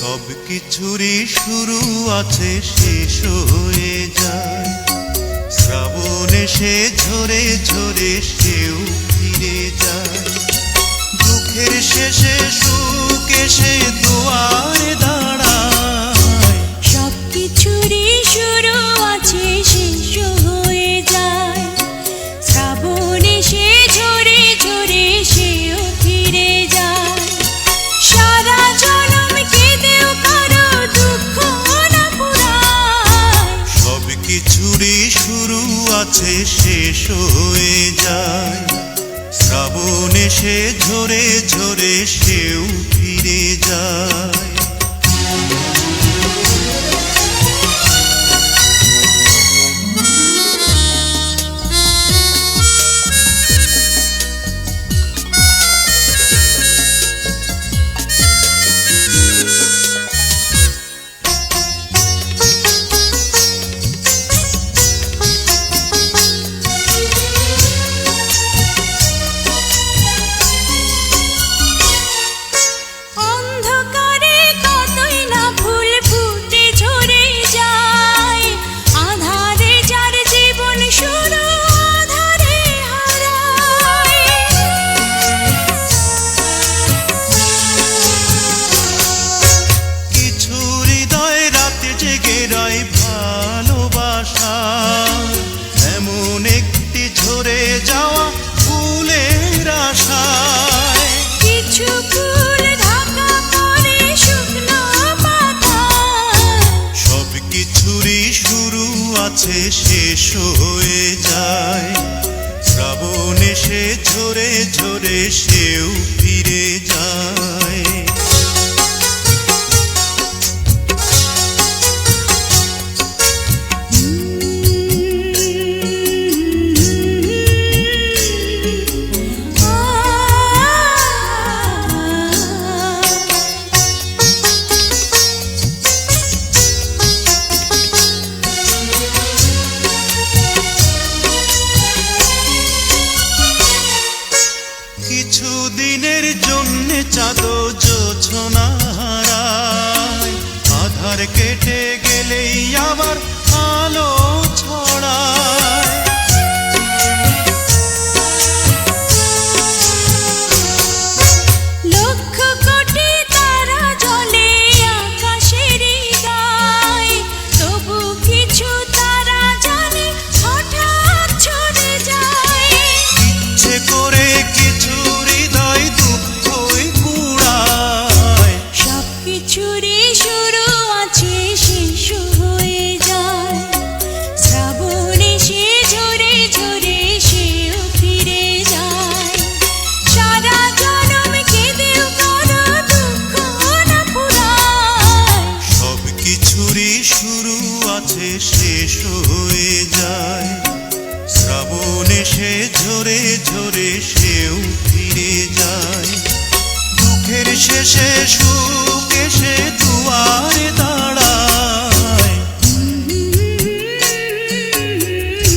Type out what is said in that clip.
সব কিছুরই শুরু আছে, শেষ হয়ে যায়। শ্রাবণ এসে ঝরে ঝরে সেও ফিরে যায়। দুঃখের শেষে কাছে শেষ হয়ে যায়। শ্রাবণ এসে ঝরে ঝরে সেও ফিরে যায়। মধুরই শুরু আছে শেষ হয়ে যায়। শ্রাবণ এসে ঝরে ঝরে সেও শুরু শুরু আছে, শেষ হয়ে যায়। শ্রাবণ এসে ঝরে ঝরে সেও ফিরে যায়। দুঃখের শেষে